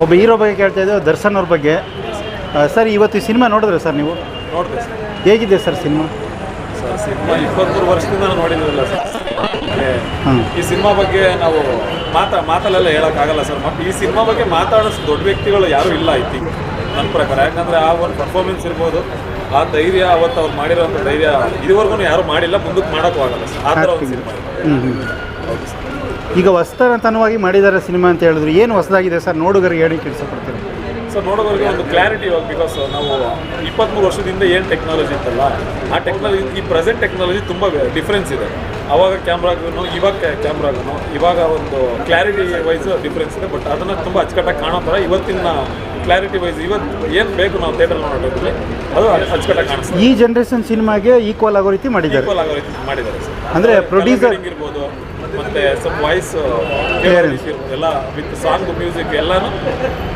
ಒಬ್ಬ ಹೀರೋ ಬಗ್ಗೆ ಕೇಳ್ತಾ ಇದ್ದೇವೆ ದರ್ಶನ್ ಅವ್ರ ಬಗ್ಗೆ. ಸರ್ ಇವತ್ತು ಈ ಸಿನಿಮಾ ನೋಡಿದ್ರೆ ಸರ್ ನೀವು? ನೋಡಿದೆ ಸರ್. ಹೇಗಿದೆ ಸರ್ ಸಿನಿಮಾ? ಸರ್ ಸಿನಿಮಾ ಇಪ್ಪತ್ತ್ಮೂರು ವರ್ಷದಿಂದ ನಾನು ನೋಡಿದ್ರಲ್ಲ ಸರ್ ಮತ್ತೆ ಈ ಸಿನಿಮಾ ಬಗ್ಗೆ ನಾವು ಮಾತಾ ಮಾತಲ್ಲೆಲ್ಲ ಹೇಳೋಕ್ಕಾಗಲ್ಲ ಸರ್. ಮತ್ತು ಈ ಸಿನಿಮಾ ಬಗ್ಗೆ ಮಾತಾಡೋಷ್ಟು ದೊಡ್ಡ ವ್ಯಕ್ತಿಗಳು ಯಾರೂ ಇಲ್ಲ ಐ ಥಿಂಕ್ ನನ್ನ ಪ್ರಕಾರ. ಯಾಕಂದರೆ ಆ ಒಂದು ಪರ್ಫಾರ್ಮೆನ್ಸ್ ಇರ್ಬೋದು ಆ ಧೈರ್ಯ ಅವತ್ತು ಅವ್ರು ಮಾಡಿರೋ ಧೈರ್ಯ ಇದುವರೆಗೂ ಯಾರೂ ಮಾಡಿಲ್ಲ ಮುಂದಕ್ಕೆ ಮಾಡೋಕ್ಕೂ ಆಗಲ್ಲ ಸರ್. ಆ ಥರ ಒಂದು ಸಿನಿಮಾ ಹೌದು ಸರ್. ಈಗ ಹೊಸ್ತನತನವಾಗಿ ಮಾಡಿದ್ದಾರೆ ಸಿನಿಮಾ ಅಂತ ಹೇಳಿದ್ರು. ಏನು ಹೊಸದಾಗಿದೆ ಸರ್? ನೋಡುಗರಿಗೆ ಹೇಳಿ ಇಷ್ಟಪಡ್ತೀರಿ ಸೊ ನೋಡೋರಿಗೆ ಒಂದು ಕ್ಲಾರಿಟಿ ಇವಾಗ ಬಿಕಾಸ್ ನಾವು ಇಪ್ಪತ್ತ್ಮೂರು ವರ್ಷದಿಂದ ಏನು ಟೆಕ್ನಾಲಜಿ ಇತ್ತಲ್ಲ ಆ ಟೆಕ್ನಾಲಜಿ ಈ ಪ್ರೆಸೆಂಟ್ ಟೆಕ್ನಾಲಜಿ ತುಂಬ ಡಿಫ್ರೆನ್ಸ್ ಇದೆ. ಅವಾಗ ಕ್ಯಾಮ್ರಾಗೂ ಇವಾಗ ಕ್ಯಾಮ್ರಾಗೂ ಇವಾಗ ಒಂದು ಕ್ಲಾರಿಟಿ ವೈಸ್ ಡಿಫ್ರೆನ್ಸ್ ಇದೆ ಬಟ್ ಅದನ್ನು ತುಂಬ ಅಚ್ಚುಕಟ್ಟಾಗಿ ಕಾಣೋ ಥರ ಇವತ್ತಿನ ಕ್ಲಾರಿಟಿ ವೈಸ್ ಇವತ್ತು ಏನು ಬೇಕು ನಾವು ಥಿಯೇಟರ್ ನೋಡೋದ್ರಲ್ಲಿ ಅದು ಅಚ್ಚುಕಟ್ಟಾಗಿ ಕಾಣಿಸ್ತದೆ ಈ ಜನ್ರೇಷನ್ ಸಿನಿಮಾಗೆ ಈಕ್ವಲ್ ಆಗೋ ರೀತಿ ಮಾಡಿದ್ದಾರೆ. ಈಕ್ವಲ್ ಆಗೋ ರೀತಿ ಮಾಡಿದ್ದಾರೆ ಅಂದರೆ ಪ್ರೊಡ್ಯೂಸರ್ ಹಿಂಗಿರ್ಬೋದು ಇರ್ಬೋದು ಮತ್ತೆ ಸ್ವಲ್ಪ ವಾಯ್ಸ್ ಎಲ್ಲ ವಿತ್ ಸಾಂಗ್ ಮ್ಯೂಸಿಕ್ ಎಲ್ಲಾನು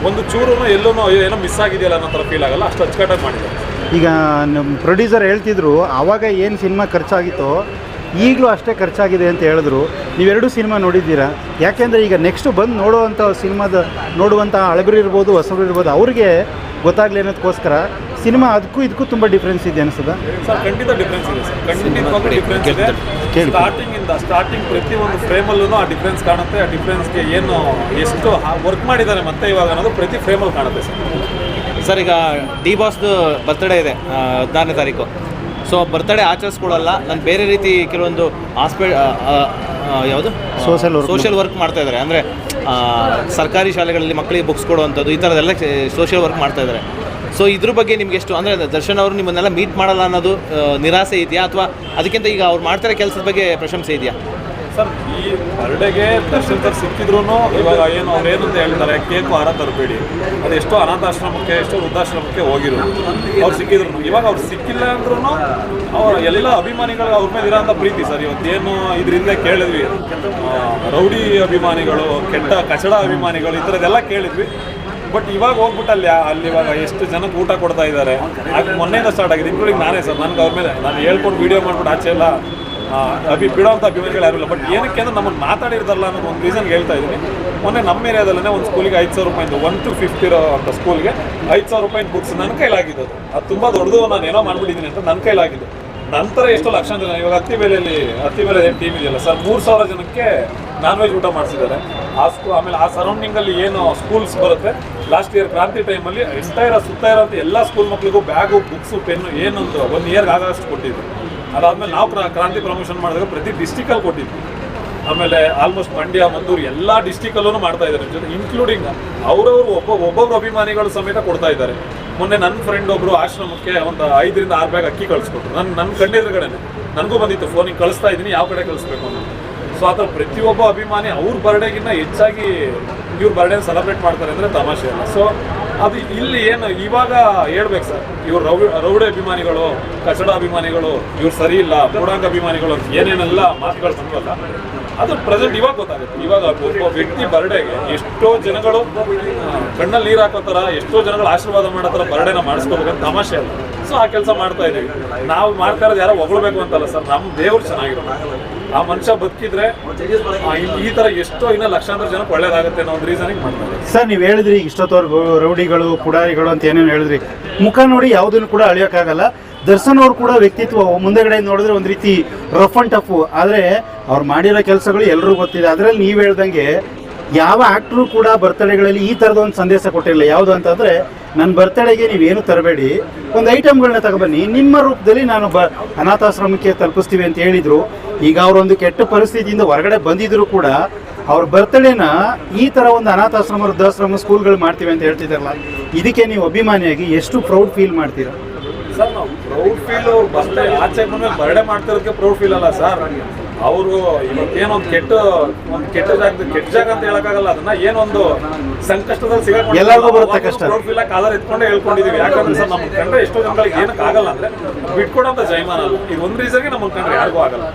ಒಂದು ಚೂರು ಎಲ್ಲೂ ಏನೋ ಮಿಸ್ ಆಗಿದೆಯಲ್ಲ ಅನ್ನೋ ಥರ ಫೀಲ್ ಆಗಲ್ಲ ಅಷ್ಟು ಅಚ್ಚುಕಟ್ಟಾಗಿ ಮಾಡಿದ್ದಾರೆ. ಈಗ ನಮ್ಮ ಪ್ರೊಡ್ಯೂಸರ್ ಹೇಳ್ತಿದ್ರು ಆವಾಗ ಏನು ಸಿನಿಮಾ ಖರ್ಚಾಗಿತ್ತೋ ಈಗಲೂ ಅಷ್ಟೇ ಖರ್ಚಾಗಿದೆ ಅಂತ ಹೇಳಿದ್ರು. ನೀವೆರಡೂ ಸಿನಿಮಾ ನೋಡಿದ್ದೀರಾ? ಯಾಕೆಂದರೆ ಈಗ ನೆಕ್ಸ್ಟ್ ಬಂದು ನೋಡುವಂಥ ಸಿನಿಮಾದ ನೋಡುವಂಥ ಹಳಬರು ಇರ್ಬೋದು ಹೊಸಬರು ಇರ್ಬೋದು ಅವ್ರಿಗೆ ಗೊತ್ತಾಗಲಿ ಅನ್ನೋದಕ್ಕೋಸ್ಕರ ಸಿನಿಮಾ ಅದಕ್ಕೂ ಇದಕ್ಕೂ ತುಂಬ ಡಿಫ್ರೆನ್ಸ್ ಇದೆ ಅನಿಸ್ತದ ಸರ್ ಖಂಡಿತ ಡಿಫ್ರೆನ್ಸ್ ಇದೆ ಸರ್. ಖಂಡಿತವಾಗ್ಲೂ ಡಿಫ್ರೆನ್ಸ್ ಇದೆ. ಸ್ಟಾರ್ಟಿಂಗ್ ಇಂದ ಸ್ಟಾರ್ಟಿಂಗ್ ಪ್ರತಿಯೊಂದು ಫ್ರೇಮಲ್ಲೂ ಆ ಡಿಫ್ರೆನ್ಸ್ ಕಾಣುತ್ತೆ. ಆ ಡಿಫ್ರೆನ್ಸ್ಗೆ ಏನು ಎಷ್ಟು ವರ್ಕ್ ಮಾಡಿದ್ದಾರೆ ಮತ್ತೆ ಇವಾಗ ಅನ್ನೋದು ಪ್ರತಿ ಫ್ರೇಮಲ್ಲಿ ಕಾಣುತ್ತೆ ಸರ್. ಸರ್ ಈಗ ಡಿ ಬಾಸ್ದು ಬರ್ತ್ಡೇ ಇದೆ ಹದಿನಾರನೇ ತಾರೀಕು. ಸೊ ಬರ್ತ್ಡೇ ಆಚರಿಸ್ಕೊಳ್ಳಲ್ಲ. ನಾನು ಬೇರೆ ರೀತಿ ಕೆಲವೊಂದು ಹಾಸ್ಪಿ ಯಾವುದು? Social work. ಸೋಷಿಯಲ್ ವರ್ಕ್ ಮಾಡ್ತಾ ಇದ್ದಾರೆ ಅಂದರೆ ಸರ್ಕಾರಿ ಶಾಲೆಗಳಲ್ಲಿ ಮಕ್ಕಳಿಗೆ ಬುಕ್ಸ್ ಕೊಡುವಂಥದ್ದು ಈ ಥರದ್ದೆಲ್ಲ ಸೋಷಿಯಲ್ ವರ್ಕ್ ಮಾಡ್ತಾ ಇದ್ದಾರೆ ಸೊ ಇದ್ರ ಬಗ್ಗೆ ನಿಮ್ಗೆ ಎಷ್ಟು, ಅಂದ್ರೆ ದರ್ಶನ್ ಅವರು ನಿಮ್ಮನ್ನೆಲ್ಲ ಮೀಟ್ ಮಾಡಲ್ಲ ಅನ್ನೋದು ನಿರಾಸೆ ಇದೆಯಾ? ಅಥವಾ ಅದಕ್ಕಿಂತ ಈಗ ಅವ್ರು ಮಾಡ್ತಾರೆ ಕೆಲಸದ ಬಗ್ಗೆ ಪ್ರಶಂಸೆ ಇದೆಯಾ? ಸರ್, ಈ ಬರ್ಡೇಗೆ ದರ್ಶನ್ ಸರ್ ಸಿಕ್ಕಿದ್ರು ಇವಾಗ ಏನು ಅವ್ರೇನು ಅಂತ ಹೇಳ್ತಾರೆ, ಕೇಕು ಆರ ತರಬೇಡಿ. ಅದು ಎಷ್ಟೋ ಅನಾಥಾಶ್ರಮಕ್ಕೆ, ಎಷ್ಟೋ ವೃದ್ಧಾಶ್ರಮಕ್ಕೆ ಹೋಗಿರು ಅವ್ರು ಸಿಕ್ಕಿದ್ರು ಇವಾಗ ಅವ್ರು ಸಿಕ್ಕಿಲ್ಲ ಅಂದ್ರೂ ಅವ್ರ ಎಲ್ಲ ಅಭಿಮಾನಿಗಳು ಅವ್ರ ಮೇಲೆ ಇರೋಂಥ ಪ್ರೀತಿ ಸರ್. ಇವತ್ತೇನು ಇದರಿಂದ ಕೇಳಿದ್ವಿ. ರೌಡಿ ಅಭಿಮಾನಿಗಳು, ಕೆಟ್ಟ ಕಚಡ ಅಭಿಮಾನಿಗಳು, ಈ ಥರದ್ದೆಲ್ಲ ಕೇಳಿದ್ವಿ. ಬಟ್ ಇವಾಗ ಹೋಗ್ಬಿಟ್ಟು ಅಲ್ಲಿ ಇವಾಗ ಎಷ್ಟು ಜನಕ್ಕೆ ಊಟ ಕೊಡ್ತಾ ಇದ್ದಾರೆ. ಅದು ಮೊನ್ನೆಯಿಂದ ಸ್ಟಾರ್ಟ್ ಆಗಿದೆ ಇನ್ಕ್ಲೂಡಿಂಗ್ ನಾನೇ ಸರ್ ನನಗೆ ಅವ್ರ ಮೇಲೆ. ನಾನು ಹೇಳ್ಕೊಂಡು ವಿಡಿಯೋ ಮಾಡ್ಬಿಟ್ಟು ಆಚೆ ಎಲ್ಲ ಅಭಿ ಬಿಡೋಂಥ ಅಭಿಮಾನಿಗಳು ಯಾರು ಇಲ್ಲ. ಬಟ್ ಏನಕ್ಕೆ ಅಂದ್ರೆ ನಮ್ಮನ್ನು ಮಾತಾಡಿರ್ತಾರಲ್ಲ ಅನ್ನೋದು ಒಂದು ರೀಸನ್ ಹೇಳ್ತಾ ಇದ್ದೀನಿ. ಮೊನ್ನೆ ನಮ್ಮ ಏರಿಯಾದಲ್ಲೇ ಒಂದು ಸ್ಕೂಲಿಗೆ ಐದು ಸಾವಿರ ರೂಪಾಯಿಂದ ಒನ್ ಟು ಫಿಫ್ತ್ ಇರೋ ಅಂತ ಸ್ಕೂಲ್ಗೆ ಐದು ಸಾವಿರ ರೂಪಾಯಿ ಬುಕ್ಸ್ ನನ್ನ ಕೈಲಾಗಿದ್ದು. ಅದು ತುಂಬ ದೊಡ್ಡದು, ನಾನು ಏನೋ ಮಾಡ್ಬಿಟ್ಟಿದ್ದೀನಿ ಅಂತ ನನ್ನ ಕೈಲಾಗಿದ್ದು. ನಂತರ ಎಷ್ಟೋ ಲಕ್ಷಾಂತರ ಜನ ಇವಾಗ ಹತ್ತಿ ಬೆಲೆಯಲ್ಲಿ ಏನು ಟೀಮ್ ಇದೆಯಲ್ಲ? ಸರ್, ಮೂರು ಸಾವಿರ ಜನಕ್ಕೆ ನಾನ್ ವೆಜ್ ಊಟ ಮಾಡಿಸಿದ್ದಾರೆ. ಆ ಸ್ಕೂ ಆಮೇಲೆ ಆ ಸರೌಂಡಿಂಗಲ್ಲಿ ಏನು ಸ್ಕೂಲ್ಸ್ ಬರುತ್ತೆ? ಲಾಸ್ಟ್ ಇಯರ್ ಕ್ರಾಂತಿ ಟೈಮಲ್ಲಿ ಇರೋ ಸುತ್ತ ಇರೋಂಥ ಎಲ್ಲ ಸ್ಕೂಲ್ ಮಕ್ಕಳಿಗೂ ಬ್ಯಾಗು ಬುಕ್ಸು ಪೆನ್ನು ಏನೊಂದು ಒಂದು ಇಯರ್ಗೆ ಆಗಷ್ಟು ಕೊಟ್ಟಿದ್ದು ಅದಾದಮೇಲೆ ನಾವು ಕ್ರಾ- ಕ್ರಾಂತಿ ಪ್ರಮೋಷನ್ ಮಾಡಿದಾಗ ಪ್ರತಿ ಡಿಸ್ಟಿಕಲ್ಲಿ ಕೊಟ್ಟಿದ್ವಿ ಆಮೇಲೆ ಆಲ್ಮೋಸ್ಟ್ ಮಂಡ್ಯ ಮದ್ದೂರು ಎಲ್ಲ ಡಿಸ್ಟಿಕಲ್ಲೂ ಮಾಡ್ತಾ ಇದ್ದಾರೆ. ಜೊತೆ ಇನ್ಕ್ಲೂಡಿಂಗ್ ಅವರವರು ಒಬ್ಬ, ಒಬ್ಬೊಬ್ರು ಅಭಿಮಾನಿಗಳು ಸಮೇತ ಕೊಡ್ತಾ ಇದ್ದಾರೆ. ಮೊನ್ನೆ ನನ್ನ ಫ್ರೆಂಡ್ ಒಬ್ಬರು ಆಶ್ರಮಕ್ಕೆ ಒಂದು ಐದರಿಂದ ಆರು ಬ್ಯಾಗ್ ಅಕ್ಕಿ ಕಳಿಸ್ಕೊಟ್ರು. ನನ್ನ ನನ್ನ ಕಣ್ಣೆದುರುಗಡೆನೆ. ನನಗೂ ಬಂದಿತ್ತು ಫೋನಿಗೆ ಕಳಿಸ್ತಾ ಇದ್ದೀನಿ, ಯಾವ ಕಡೆ ಕಳಿಸ್ಬೇಕು ಅಂತ. ಸೊ ಆ ಥರ ಪ್ರತಿಯೊಬ್ಬ ಅಭಿಮಾನಿ ಅವ್ರ ಬರ್ಡೇಗಿನ್ನ ಹೆಚ್ಚಾಗಿ ಇವ್ರ ಬರ್ಡೇನ ಸೆಲೆಬ್ರೇಟ್ ಮಾಡ್ತಾರೆ ಅಂದರೆ ತಮಾಷೆ ಅಲ್ಲ. ಸೊ ಅದು ಇಲ್ಲಿ ಏನು, ಇವಾಗ ಹೇಳ್ಬೇಕು ಸರ್. ಇವ್ರು ರೌ, ರೌಡಿ ಅಭಿಮಾನಿಗಳು ಕಚಡ ಅಭಿಮಾನಿಗಳು, ಇವ್ರು ಸರಿ ಇಲ್ಲ ಪೂರ್ಣಾಂಗ ಅಭಿಮಾನಿಗಳು ಏನೇನೆಲ್ಲ ಮಾತುಗಳು ಬಂದ್ವಲ್ಲ ಅದು ಪ್ರೆಸೆಂಟ್ ಇವಾಗ ಗೊತ್ತಾಗುತ್ತೆ. ಇವಾಗ ಒಬ್ಬ ವ್ಯಕ್ತಿ ಬರ್ಡೇಗೆ ಎಷ್ಟೋ ಜನಗಳು ಕಣ್ಣಲ್ಲಿ ನೀರು ಹಾಕೋ ಥರ ಎಷ್ಟೋ ಜನಗಳು ಆಶೀರ್ವಾದ ಮಾಡೋ ಥರ ಬರ್ಡೇನ ಮಾಡಿಸ್ಕೋಬೇಕಂತ ತಮಾಷೆ ಅಲ್ಲ. ಸೊ ಆ ಕೆಲಸ ಮಾಡ್ತಾ ಇದ್ದೀವಿ. ನಾವು ಮಾಡ್ತಾ ಇರೋದು ಯಾರೋ ಹೊಗಳ್ಬೇಕು ಅಂತಲ್ಲ ಸರ್ ನಮ್ಮ ದೇವ್ರು ಚೆನ್ನಾಗಿರೋ ಆ ಮನುಷ್ಯ ಬದುಕಿದ್ರೆ ಈ- ತರ ಎಷ್ಟೋ ಇನ್ನ ಲಕ್ಷಾಂತರ ಜನಕ್ಕೆ ಒಳ್ಳೇದಾಗುತ್ತೆ ಅನ್ನೋ ಒಂದು ರೀಸನ್ ಮಾಡ್ತಾ ಸರ್, ನೀವು ಹೇಳಿದ್ರಿ ಇಷ್ಟೊತ್ತವರೆಗೂ ರೌಡಿಗಳು, ಪುಡಾರಿಗಳು ಅಂತ ಏನೇನು ಹೇಳಿದ್ರಿ. ಮುಖ ನೋಡಿ ಯಾವುದನ್ನು ಕೂಡ ಅಳಿಯೋಕ್ಕಾಗಲ್ಲ. ದರ್ಶನ್ ಅವರು ಕೂಡ ವ್ಯಕ್ತಿತ್ವ ಮುಂದೆಗಡೆ ನೋಡಿದ್ರೆ ಒಂದು ರೀತಿ ರಫ್ ಅಂಡ್ ಟಫ್ ಆದರೆ ಅವ್ರು ಮಾಡಿರೋ ಕೆಲಸಗಳು ಎಲ್ಲರೂ ಗೊತ್ತಿದೆ. ಅದರಲ್ಲಿ ನೀವು ಹೇಳ್ದಂಗೆ ಯಾವ ಆಕ್ಟ್ರು ಕೂಡ ಬರ್ತಡೆಗಳಲ್ಲಿ ಈ ತರದ ಒಂದು ಸಂದೇಶ ಕೊಟ್ಟಿರಲಿಲ್ಲ. ಯಾವುದು ಅಂತಂದರೆ ನನ್ನ ಬರ್ತಡೆಗೆ ನೀವೇನು ತರಬೇಡಿ. ಒಂದು ಐಟಮ್ಗಳನ್ನ ತಗೊಬನ್ನಿ. ನಿಮ್ಮ ರೂಪದಲ್ಲಿ ನಾನು ಬ, ಅನಾಥಾಶ್ರಮಕ್ಕೆ ತಲುಪಿಸ್ತೀವಿ ಅಂತ ಹೇಳಿದರು. ಈಗ ಅವರೊಂದು ಕೆಟ್ಟ ಪರಿಸ್ಥಿತಿಯಿಂದ ಹೊರಗಡೆ ಬಂದಿದ್ರು ಕೂಡ ಅವ್ರ ಬರ್ತಡೇನ ಈ ಥರ ಒಂದು ಅನಾಥಾಶ್ರಮ, ವೃದ್ಧಾಶ್ರಮ ಸ್ಕೂಲ್ಗಳು ಮಾಡ್ತೀವಿ ಅಂತ ಹೇಳ್ತಿದ್ದಾರಲ್ಲ, ಇದಕ್ಕೆ ನೀವು ಅಭಿಮಾನಿಯಾಗಿ ಎಷ್ಟು ಪ್ರೌಡ್ ಫೀಲ್ ಮಾಡ್ತೀರಾ? ಸರ್ ನಾವು ಪ್ರೌಡ್ ಫೀಲ್ ಅವ್ರು ಬರ್ಡೇ ಆಚೆ ಬಂದ್ಮೇಲೆ ಬರ್ಡೇ ಮಾಡ್ತಿರೋದಕ್ಕೆ ಪ್ರೌಡ್ ಫೀಲ್ ಅಲ್ಲ ಸರ್. ಅವರು ಏನೋ ಒಂದು ಕೆಟ್ಟ ಒಂದು ಕೆಟ್ಟ ಜಾಗ ಕೆಟ್ಟ ಜಾಗ ಅಂತ ಹೇಳಕ್ಕಾಗಲ್ಲ. ಅದನ್ನ ಏನೊಂದು ಸಂಕಷ್ಟದಲ್ಲಿ ಸಿಗಾಕೊಂಡು ಎಲ್ಲರಿಗೂ ಬರುತ್ತೆ ಕಷ್ಟ. ಪ್ರೌಡ್ ಫೀಲ್ ಕಾಲರ್ ಎತ್ಕೊಂಡೆ ಹೇಳ್ಕೊಂಡಿದೀವಿ ಯಾಕಂದ್ರೆ ಸರ್ ನಮ್ಮ ಕಂಡ್ರೆ ಎಷ್ಟೋ ಜನಗಳಿಗೆ ಏನಕ್ಕೆ ಆಗಲ್ಲ ಅಂದ್ರೆ ಬಿಟ್ಕೊಡೋಂಥ ಜೈಮಾನ ಅಲ್ಲ. ಇದು ಒಂದು ರೀಸನ್ಗೆ ನಮ್ಮ ಕಂಡ್ರೆ ಯಾರಿಗೂ ಆಗಲ್ಲ.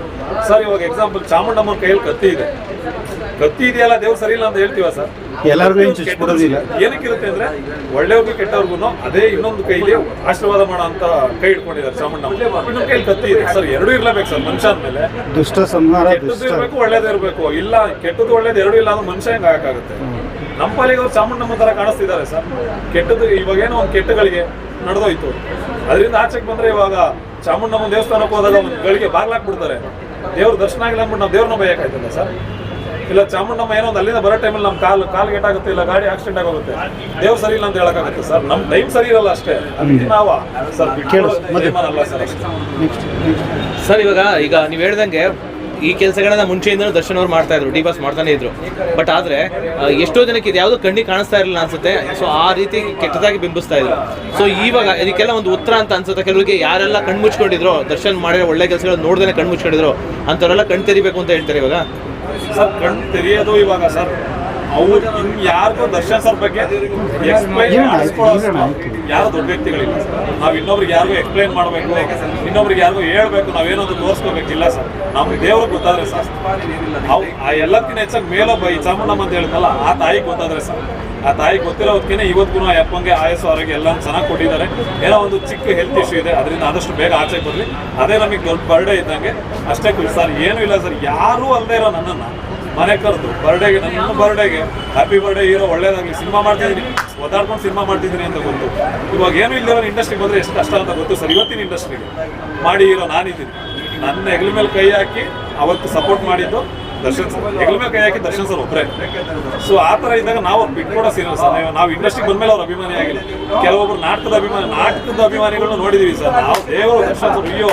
ಸರ್ ಇವಾಗ ಎಕ್ಸಾಂಪಲ್ ಚಾಮುಂಡಮ್ಮನ ಕೈಯಲ್ಲಿ ಕತ್ತಿ ಇದೆ. ಕತ್ತಿ ಇದೆಯಲ್ಲ ದೇವ್ರು ಸರಿ ಇಲ್ಲ ಅಂತ ಹೇಳ್ತೀವ ಸರ್? ಎಲ್ಲರಿಗೂ ಏನಕ್ಕಿರುತ್ತೆ ಅಂದ್ರೆ ಒಳ್ಳೆಯವ್ರಿಗೆ ಕೆಟ್ಟವ್ರಿಗೂ ಅದೇ ಇನ್ನೊಂದು ಕೈಲಿ ಆಶೀರ್ವಾದ ಮಾಡೋ ಅಂತ ಕೈ ಇಟ್ಕೊಂಡಿದ್ದಾರೆ ಚಾಮುಂಡಮ್ಮ ಇನ್ನೊಂದು ಕೈಲಿ ಕತ್ತಿ ಇದೆ. ಸರ್ ಎರಡು ಇರ್ಲೇಬೇಕು ಸರ್ ಮನುಷ್ಯ ಅಂದ್ಮೇಲೆ ದುಷ್ಟ ಸಂಹಾರ ಕೆಟ್ಟದ್ದು ದುಷ್ಟ. ಇರಬೇಕು ಒಳ್ಳೇದು ಇರಬೇಕು. ಇಲ್ಲ ಕೆಟ್ಟದ್ದು ಒಳ್ಳೇದು ಎರಡು ಇಲ್ಲ ಅಂದ್ರೆ ಮನುಷ್ಯ ಹೆಂಗ್ ಆಗಕ್ಕಾಗುತ್ತೆ ನಮ್ಮ ಪಾಲಿಗೆ ಅವ್ರು ಚಾಮುಂಡಮ್ಮ ಥರ ಕಾಣಿಸ್ತಿದ್ದಾರೆ ಸರ್. ಕೆಟ್ಟದ್ದು ಇವಾಗೇನೋ ಒಂದು ಕೆಟ್ಟಗಳಿಗೆ ನಡೆದೋಯ್ತು. ಅದರಿಂದ ಆಚೆಗೆ ಬಂದ್ರೆ ಇವಾಗ ಚಾಮುಂಡಮ್ಮ ದೇವಸ್ಥಾನಕ್ಕೆ ಹೋದಾಗ ಒಂದು ಗಳಿಗೆ ಬಾಗ್ಲಾಕ್ಬಿಡ್ತಾರೆ. ದೇವ್ರ ದರ್ಶನ ಆಗಿಲ್ಲ ಅಂದ್ಬಿಟ್ಟು ನಾವು ದೇವ್ರನ್ನ ಬಯಕಾಯ್ತಲ್ಲ ಸರ್? ಇಲ್ಲ ಚಾಮುಂಡಮ್ಮ ಏನೋ ಒಂದು ಅಲ್ಲಿಂದ ಬರೋ ಟೈಮಲ್ಲಿ ನಮ್ಮ ಕಾಲು ಕಾಲು ಗೇಟಾಗುತ್ತೆ ಇಲ್ಲ ಗಾಡಿ ಆಕ್ಸಿಡೆಂಟ್ ಆಗೋಗುತ್ತೆ. ದೇವ್ರು ಸರಿ ಇಲ್ಲ ಅಂತ ಹೇಳಕ್ಕಾಗುತ್ತೆ ಸರ್. ನಮ್ಮ ಟೈಮ್ ಸರಿ ಇರಲ್ಲ ಅಷ್ಟೇ. ಅದಕ್ಕೆ ನಾವು ಸರ್? ಅಲ್ಲ ಸರ್ ಇವಾಗ ಈಗ ನೀವು ಹೇಳ್ದಂಗೆ ಈ ಕೆಲಸಗಳನ್ನ ಮುಂಚೆಯಿಂದಲೂ ದರ್ಶನ್ ಅವ್ರು ಮಾಡ್ತಾ ಇದ್ರು ಡಿ ಬಾಸ್ ಮಾಡ್ತಾನೆ ಇದ್ರು. ಬಟ್ ಆದ್ರೆ ಎಷ್ಟೋ ಜನಕ್ಕೆ ಇದು ಯಾವುದು ಕಣ್ಣಿಗೆ ಕಾಣಿಸ್ತಾ ಇರಲಿಲ್ಲ ಅನ್ಸುತ್ತೆ. ಸೊ ಆ ರೀತಿ ಕೆಟ್ಟದಾಗಿ ಬಿಂಬಿಸ್ತಾ ಇದ್ರು. ಸೊ ಇವಾಗ ಇದಕ್ಕೆಲ್ಲ ಒಂದು ಉತ್ತರ ಅಂತ ಅನ್ಸುತ್ತೆ. ಕೆಲವರಿಗೆ ಯಾರೆಲ್ಲ ಕಣ್ ಮುಚ್ಕೊಂಡಿದ್ರು, ದರ್ಶನ್ ಮಾಡಿರೋ ಒಳ್ಳೆ ಕೆಲಸಗಳು ನೋಡ್ದೇನೆ ಕಣ್ ಮುಚ್ಕೊಂಡಿದ್ರು, ಅಂಥವರೆಲ್ಲ ಕಣ್ ತೆರಿಬೇಕು ಅಂತ ಹೇಳ್ತಾರೆ ಇವಾಗ? ಸರ್ ಕಣ್ ತೆರೆಯೋದು ಇವಾಗ, ಸರ್. ಅವ್ರು ಇನ್ನು ಯಾರಿಗೂ ದರ್ಶನ್ ಸರ್ ಬಗ್ಗೆ ಎಕ್ಸ್ಪ್ಲೈನ್ ಯಾರು ದೊಡ್ಡ ವ್ಯಕ್ತಿಗಳಿಲ್ಲ ಸರ್. ನಾವು ಇನ್ನೊಬ್ರಿಗೆ ಯಾರಿಗೂ ಎಕ್ಸ್ಪ್ಲೈನ್ ಮಾಡಬೇಕು ಇನ್ನೊಬ್ರಿಗೆ ಯಾರಿಗೂ ಹೇಳ್ಬೇಕು ನಾವೇನಾದ್ರು ತೋರಿಸ್ಕೋಬೇಕಿಲ್ಲ ಸರ್. ನಮ್ಗೆ ದೇವ್ರಿಗೆ ಗೊತ್ತಾದ್ರೆ ಸರ್ ಅವು ಆ ಎಲ್ಲಕ್ಕಿಂತ ಹೆಚ್ಚಾಗಿ ಮೇಲೊಬ್ಬ ಈ ಚಾಮುಂಡಮ್ಮ ಅಂತ ಹೇಳಿದ್ನಲ್ಲ ಆ ತಾಯಿಗೆ ಗೊತ್ತಾದ್ರೆ ಸರ್ ಆ ತಾಯಿಗೆ ಗೊತ್ತಿರೋದಕ್ಕೇನೆ ಇವತ್ತಿಗೂ ಆ ಅಪ್ಪಂಗೆ ಆಯಸ್ಸು ಆರೋಗ್ಯ ಎಲ್ಲ ಚೆನ್ನಾಗಿ ಕೊಟ್ಟಿದ್ದಾರೆ. ಏನೋ ಒಂದು ಚಿಕ್ಕ ಹೆಲ್ತ್ ಇಶ್ಯೂ ಇದೆ ಅದರಿಂದ ಆದಷ್ಟು ಬೇಗ ಆಚೆ ಬರಲಿ. ಅದೇ ನಮಗೆ ದೊಡ್ಡ ಬರ್ಡೇ ಇದ್ದಂಗೆ. ಅಷ್ಟೇ ಖುಷಿ ಸರ್ ಏನೂ ಇಲ್ಲ ಸರ್. ಯಾರೂ ಅಲ್ಲದೆ ಇರೋ ನನ್ನನ್ನು ಮನೆ ಕರೆದು ಬರ್ಡೇಗೆ ನನ್ನ ಬರ್ಡೇಗೆ ಹ್ಯಾಪಿ ಬರ್ಡೇ ಹೀರೋ, ಒಳ್ಳೇದಾಗಲಿ, ಸಿನಿಮಾ ಮಾಡ್ತಿದ್ದೀನಿ ಒದಾಡ್ಕೊಂಡು ಸಿನಿಮಾ ಮಾಡ್ತಿದ್ದೀನಿ ಅಂತ ಗೊತ್ತು. ಇವಾಗ ಏನು ಇಲ್ಲದೆ ಇಂಡಸ್ಟ್ರಿಗೆ ಬಂದರೆ ಎಷ್ಟು ಕಷ್ಟ ಅಂತ ಗೊತ್ತು ಸರ್. ಇವತ್ತಿನ ಇಂಡಸ್ಟ್ರಿಗೆ ಮಾಡಿ ಹೀರೋ, ನಾನಿದ್ದೀನಿ. ನನ್ನ ಹೆಗಲ ಮೇಲೆ ಕೈ ಹಾಕಿ ಅವತ್ತು ಸಪೋರ್ಟ್ ಮಾಡಿದ್ದು ದರ್ಶನ್ ಸರ್ ಹೆಗಲ ಮೇಲೆ ಕೈ ಹಾಕಿ ದರ್ಶನ್ ಸರ್ ಒಬ್ಬರೇ ಸೊ ಆ ಥರ ಇದ್ದಾಗ ನಾವು ಅವ್ರು ಬಿಟ್ಕೊಡೋ ಸೀರಿಯಲ್ ಸರ್ ನಾವು- ಇಂಡಸ್ಟ್ರಿ ಇಂಡಸ್ಟ್ರಿಗೆ ಬಂದ್ಮೇಲೆ ಅವ್ರ ಅಭಿಮಾನಿ ಆಗಿಲ್ಲ. ಕೆಲವೊಬ್ರು ನಾಟಕದ ಅಭಿಮಾನಿ ನಾಟಕದ ಅಭಿಮಾನಿಗಳನ್ನ ನೋಡಿದೀವಿ ಸರ್ ನಾವು ದೇವರು ದರ್ಶನ್ ಸರ್ ಅಯ್ಯೋ.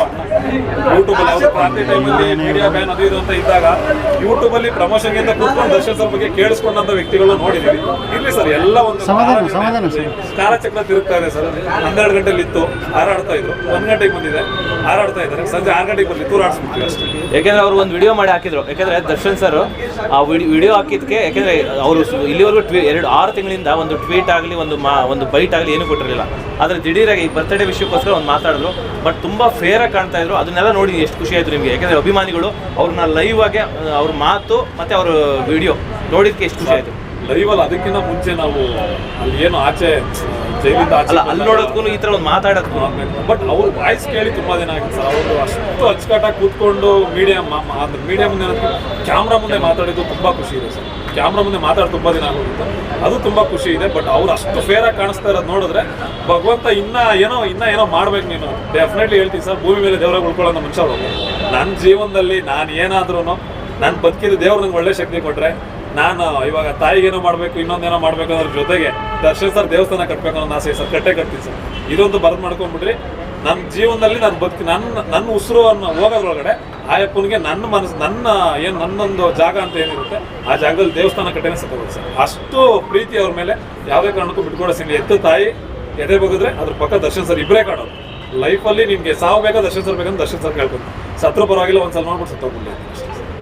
ಯೂಟ್ಯೂಬಲ್ಲಿ ಅವರು ಪಾರ್ಟಿ ಟೈಮಲ್ಲಿ ಮೀಡಿಯಾ ಬ್ಯಾನ್ ಅದು ಇದು ಅಂತ ಇದ್ದಾಗ ಯೂಟ್ಯೂಬಲ್ಲಿ ಪ್ರಮೋಷನ್ಗಿಂತ ಕೂತ್ಕೊಂಡು ದರ್ಶನ್ ಸರ್ ಬಗ್ಗೆ ಕೇಳಿಸ್ಕೊಂಡಂಥ ವ್ಯಕ್ತಿಗಳನ್ನ ನೋಡಿದ್ದೀವಿ ಇರಲಿ ಸರ್ ಎಲ್ಲ ಒಂದು ಸಮಾಧಾನ, ಕಾಲ- ಸಮಾಧಾನ ಸರ್. ಕಾಲಚಕ್ರ ತಿರುಗ್ತಾ ಇದೆ ಸರ್ ಹನ್ನೆರಡು ಗಂಟೆಲಿ ಇತ್ತು ಹಾರಾಡ್ತಾ ಇದ್ರು. ಒಂದು ಗಂಟೆಗೆ ಬಂದಿದೆ ಹಾರಾಡ್ತಾ ಇದ್ದಾರೆ. ಸಂಜೆ ಆರು ಗಂಟೆಗೆ ಬರ್ಲಿ ತೂರಾಡ್ಸ್ಬಿಡ್ತೀವಿ ಅಷ್ಟೇ. ಯಾಕೆಂದ್ರೆ ಅವರು ಒಂದು ವಿಡಿಯೋ ಮಾಡಿ ಹಾಕಿದ್ರು. ಯಾಕಂದ್ರೆ ದರ್ಶನ್ ಸರ್ ಆ ವಿಡಿಯೋ ಹಾಕಿದ್ಕೆ, ಯಾಕೆಂದ್ರೆ ಅವರು ಇಲ್ಲಿವರೆಗೂ ಟ್ವೀ, ಎರಡು, ಆರು ತಿಂಗಳಿಂದ ಒಂದು ಟ್ವೀಟ್ ಆಗಲಿ, ಒಂದು ಮಾ, ಒಂದು ಬೈಟ್ ಆಗಲಿ ಏನೂ ಕೊಟ್ಟಿರಲಿಲ್ಲ. ಆದರೆ ದಿಢೀರಾಗಿ ಈ ಬರ್ತ್ಡೇ ವಿಷಯಕ್ಕೋಸ್ಕರ ಒಂದು ಮಾತಾಡಿದ್ರು. ಬಟ್ ತುಂಬ ಫೇರಾಗಿ ಕಾಣ್ತಾ ಇದ್ರು. ಅದನ್ನೆಲ್ಲ ನೋಡಿ ಎಷ್ಟು ಖುಷಿ ಆಯ್ತು ನಿಮಗೆ. ಯಾಕೆಂದರೆ ಅಭಿಮಾನಿಗಳು ಅವ್ರನ್ನ ಲೈವ್ ಆಗಿ, ಅವ್ರ ಮಾತು ಮತ್ತು ಅವ್ರ ವಿಡಿಯೋ ನೋಡಿದ್ಕೆ ಎಷ್ಟು ಖುಷಿ ಆಯ್ತು. ಲೈವಲ್ಲಿ ಅದಕ್ಕಿಂತ ಮುಂಚೆ ನಾವು ಅಲ್ಲಿ ಏನು ಆಚೆ ಜೈಲಿಂದ ಆಚೆ ಅಲ್ಲ ಅಲ್ಲಿ ನೋಡೋದಕ್ಕೂ ಈ ತರ ಒಂದು ಮಾತಾಡೋದು ಬಟ್ ಅವ್ರ ವಾಯ್ಸ್ ಕೇಳಿ ತುಂಬಾ ದಿನ ಆಗಿತ್ತು ಸರ್. ಅವರು ಅಷ್ಟು ಅಚ್ಚುಕಟ್ಟಾಗಿ ಕೂತ್ಕೊಂಡು ಮೀಡಿಯಾ ಮೀಡಿಯಾ ಮುಂದೆ ಕ್ಯಾಮ್ರಾ ಮುಂದೆ ಮಾತಾಡಿದ್ದು ತುಂಬಾ ಖುಷಿ ಇದೆ ಸರ್. ಕ್ಯಾಮ್ರಾ ಮುಂದೆ ಮಾತಾಡೋದು ತುಂಬಾ ದಿನ ಆಗೋಗುತ್ತೆ. ಅದು ತುಂಬಾ ಖುಷಿ ಇದೆ ಬಟ್ ಅವ್ರು ಅಷ್ಟು ಫೇರ್ ಆಗಿ ಕಾಣಿಸ್ತಾ ಇರೋದು ನೋಡಿದ್ರೆ ಭಗವಂತ ಇನ್ನ ಏನೋ ಇನ್ನ ಏನೋ ಮಾಡ್ಬೇಕು ನೀನು. ಡೆಫಿನೆಟ್ಲಿ ಹೇಳ್ತೀನಿ ಸರ್ ಭೂಮಿ ಮೇಲೆ ದೇವರಾಗ ಉಳ್ಕೊಳ್ಳೋ ಮನುಷ್ಯ ನನ್ನ ಜೀವನದಲ್ಲಿ ನಾನು ಏನಾದ್ರೂ ನಾನು ಬದುಕಿದ ದೇವ್ರು ನಂಗೆ ಒಳ್ಳೆ ಶಕ್ತಿ ಕೊಟ್ರೆ ನಾನು ಇವಾಗ ತಾಯಿಗೇನೋ ಮಾಡಬೇಕು, ಇನ್ನೊಂದೇನೋ ಮಾಡಬೇಕು ಅನ್ನೋದ್ರ ಜೊತೆಗೆ ದರ್ಶನ್ ಸರ್ ದೇವಸ್ಥಾನ ಕಟ್ಟಬೇಕು ಅನ್ನೋ ಆಸೆ ಸರ್, ಕಟ್ಟೆ ಕಟ್ತೀನಿ ಸರ್. ಇದೊಂದು ಬರೆದು ಮಾಡ್ಕೊಂಡ್ಬಿಡ್ರಿ. ನನ್ನ ಜೀವನದಲ್ಲಿ ನಾನು ಬದುಕಿ ನನ್ನ ನನ್ನ ಉಸಿರು ಅನ್ನೋ ಹೋಗೋದ್ರೊಳಗಡೆ ಆಯಪ್ಪನಿಗೆ ನನ್ನ ಮನಸ್ಸು, ನನ್ನ ಏನು ನನ್ನೊಂದು ಜಾಗ ಅಂತ ಏನಿರುತ್ತೆ, ಆ ಜಾಗದಲ್ಲಿ ದೇವಸ್ಥಾನ ಕಟ್ಟೆನೇ ಸತ್ತೋಗುತ್ತೆ ಸರ್. ಅಷ್ಟು ಪ್ರೀತಿ ಅವ್ರ ಮೇಲೆ ಯಾವುದೇ ಕಾರಣಕ್ಕೂ ಬಿಟ್ಕೊಡೋ ಸಿಗಲಿ ಎತ್ತು ತಾಯಿ, ಎದೆ ಬಗಿದ್ರೆ ಅದ್ರ ಪಕ್ಕ ದರ್ಶನ್ ಸರ್ ಇಬ್ಬರೇ ಕಾಣೋದು ಲೈಫಲ್ಲಿ ನಿಮಗೆ ಸಾವು ಬೇಕಾ ದರ್ಶನ್ ಸರ್ ಬೇಕಂದ್ರೆ ದರ್ಶನ್ ಸರ್ ಕೇಳ್ಕೊಂಡು ಸತ್ರ ಪರವಾಗಿಲ್ಲ, ಒಂದ್ಸಲ ನೋಡ್ಬಿಟ್ಟು ಸತ್ತೋಗ್ಬಿಡ್ಲಿ ಅಷ್ಟೇ